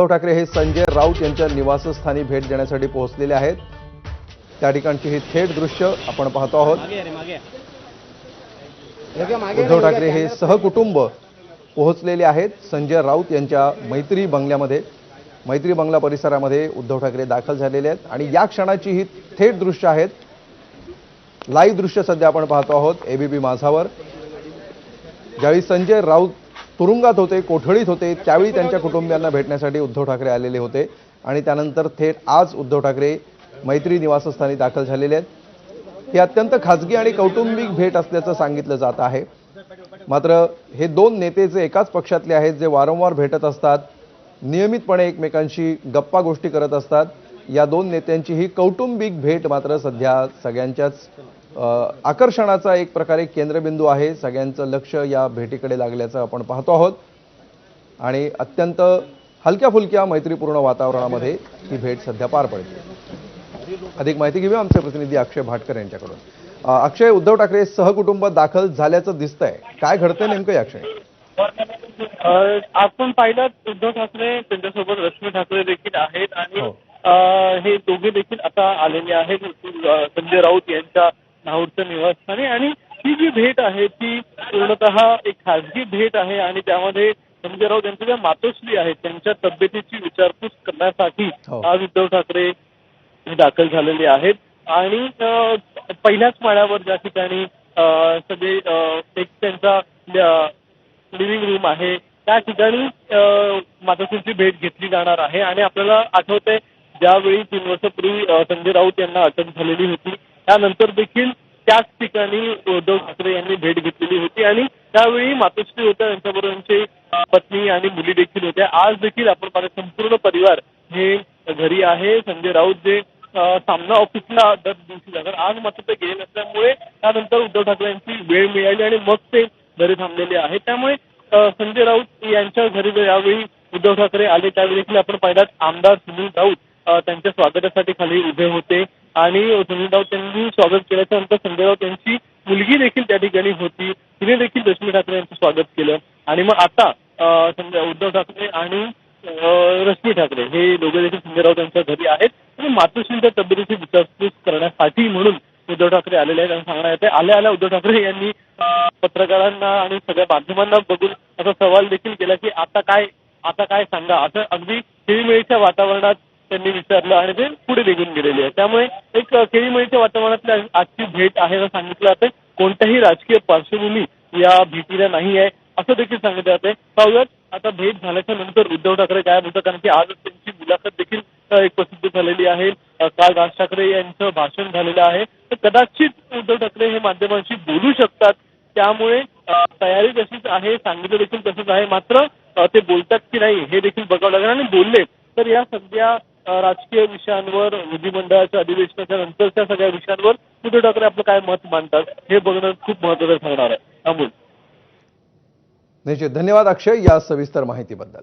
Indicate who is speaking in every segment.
Speaker 1: उद्धव ठाकरे हे संजय राऊत यांच्या निवासस्थानी भेट देण्यासाठी पोहोचलेले आहेत. त्या ठिकाणची ही थेट दृश्य आपण पाहतो आहोत. उद्धव ठाकरे हे सहकुटुंब पोहोचलेले आहेत. संजय राऊत यांच्या मैत्री बंगल्यामध्ये मैत्री बंगला परिसरामध्ये उद्धव ठाकरे दाखल झालेले आहेत. आणि या क्षणाची ही थेट दृश्य आहेत. लाईव्ह दृश्य सध्या आपण पाहतो आहोत. एबीपी माझावर. ज्यावेळी संजय राऊत तुरुंगात होते कोठडीत होते त्यावेळी त्यांच्या कुटुंबियांना भेटण्यासाठी उद्धव ठाकरे आलेले होते. आणि त्यानंतर थेट आज उद्धव ठाकरे मैत्री निवासस्थानी दाखल झालेले आहेत. ही अत्यंत खाजगी आणि कौटुंबिक भेट असल्याचं सांगितलं जात आहे. मात्र हे दोन नेते जे एकाच पक्षातले आहेत जे वारंवार भेटत असतात नियमितपणे एकमेकांशी गप्पा गोष्टी करत असतात या दोन नेत्यांची ही कौटुंबिक भेट मात्र सध्या सगळ्यांच्याच आकर्षणाचा एक प्रकारे केंद्रबिंदू आहे. सगळ्यांचं लक्ष या भेटीकडे लागल्याचं आपण पाहतो आहोत. आणि अत्यंत हलक्या फुलक्या मैत्रीपूर्ण वातावरणामध्ये ही भेट सध्या पार पडते अधिक माहिती घेऊया आमचे प्रतिनिधी अक्षय भाटकर यांच्याकडून. अक्षय उद्धव ठाकरे सहकुटुंब दाखल झाल्याचं दिसतंय. काय घडतंय नेमकं अक्षय
Speaker 2: आपण पाहिलं उद्धव ठाकरे त्यांच्यासोबत रश्मी ठाकरे देखील आहेत आणि
Speaker 1: हो.
Speaker 2: हे दोघे देखील आता आलेले आहेत. संजय राऊत यांच्या नाहूरच्या निवासस्थानी. आणि ही जी भेट आहे ती पूर्णतः एक खासगी भेट आहे आणि त्यामध्ये संजय राऊत यांच्या ज्या मातोश्री आहेत त्यांच्या तब्येतीची विचारपूस करण्यासाठी
Speaker 1: हो.
Speaker 2: आज उद्धव ठाकरे दाखल झालेले आहेत. आणि पहिल्याच माळ्यावर ज्या ठिकाणी सगळे एक त्यांचा लिव्हिंग रूम आहे त्या ठिकाणी मातोश्रींची भेट घेतली जाणार आहे. आणि आपल्याला आठवतंय ज्यावेळी तीन वर्षापूर्वी संजय राऊत यांना अटक झालेली होती त्यानंतर देखील त्याच ठिकाणी उद्धव ठाकरे यांनी भेट घेतलेली होती आणि त्यावेळी मातोश्री होत्या त्यांच्याबरोबर त्यांची पत्नी आणि मुली देखील होत्या. आज देखील आपण पाहतो संपूर्ण परिवार हे घरी आहे. संजय राऊत जे सामना ऑफिसला दर दिवशी जाणार आज मात्र ते गेले नसल्यामुळे त्यानंतर उद्धव ठाकरे यांची वेळ मिळाली आणि मग ते घरी थांबलेले आहेत. त्यामुळे संजय राऊत यांच्या घरी जर यावेळी उद्धव ठाकरे आले. त्यावेळी देखील आपण पाहिलात आमदार सुनील राऊत त्यांच्या स्वागतासाठी खाली उभे होते. आणि सुनील राऊत यांनी स्वागत केल्याच्यानंतर संजय राऊत यांची मुलगी देखील त्या ठिकाणी होती. तिने देखील रश्मी ठाकरे यांचं स्वागत केलं. आणि मग आता संजय उद्धव ठाकरे आणि रश्मी ठाकरे हे दोघे देखील संजय राऊत यांच्या घरी आहेत. आणि मातोश्रींच्या तब्येतीची विचारपूस करण्यासाठी म्हणून उद्धव ठाकरे आलेले आहेत. आणि सांगण्यात येते आल्या आल्या उद्धव ठाकरे यांनी पत्रकारांना आणि सगळ्या माध्यमांना बघून असा सवाल देखील केला की आता काय आता काय सांगा? असं अगदी खेळीमेळीच्या वातावरणात त्यांनी विचारलं आणि ते पुढे निघून गेलेले आहे. त्यामुळे एक केळीमळीच्या वातावरणातल्या आजची भेट आहे असं सांगितलं जातं कोणत्याही राजकीय पार्श्वभूमी या भेटीला नाही आहे असं देखील सांगितलं जाते पाहूयात आता भेट झाल्याच्यानंतर उद्धव ठाकरे काय बोलतात कारण की आज त्यांची मुलाखत देखील एक प्रसिद्ध झालेली आहे. काल राज ठाकरे यांचं भाषण झालेलं आहे. तर कदाचित उद्धव ठाकरे हे माध्यमांशी बोलू शकतात. त्यामुळे तयारी तशीच आहे सांगितलं देखील तसंच आहे. मात्र ते बोलतात की नाही हे देखील बघावं लागेल. आणि बोलले तर या सध्या राजकीय विषयांवर विधिमंडळाच्या अधिवेशनाच्या नंतरच्या सगळ्या विषयांवर उद्धव ठाकरे आपलं काय मत मांडतात हे बघणं खूप महत्वाचं ठरणार आहे. अमोल.
Speaker 1: निश्चित. धन्यवाद अक्षय या सविस्तर माहितीबद्दल.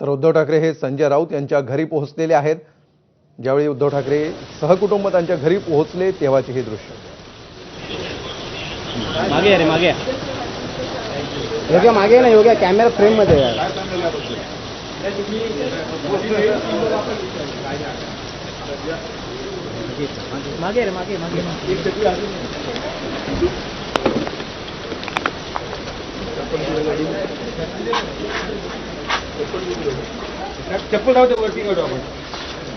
Speaker 1: तर उद्धव ठाकरे हे संजय राऊत यांच्या घरी पोहोचलेले आहेत. ज्यावेळी उद्धव ठाकरे सहकुटुंब त्यांच्या घरी पोहोचले तेव्हाचे हे दृश्य
Speaker 3: मागे या रे मागे.
Speaker 4: योग्य मागे ना योग्य कॅमेरा फ्रेममध्ये आहे.
Speaker 3: मागे या रे मागे मागे
Speaker 4: चप्पल राहते वरती काढू आपण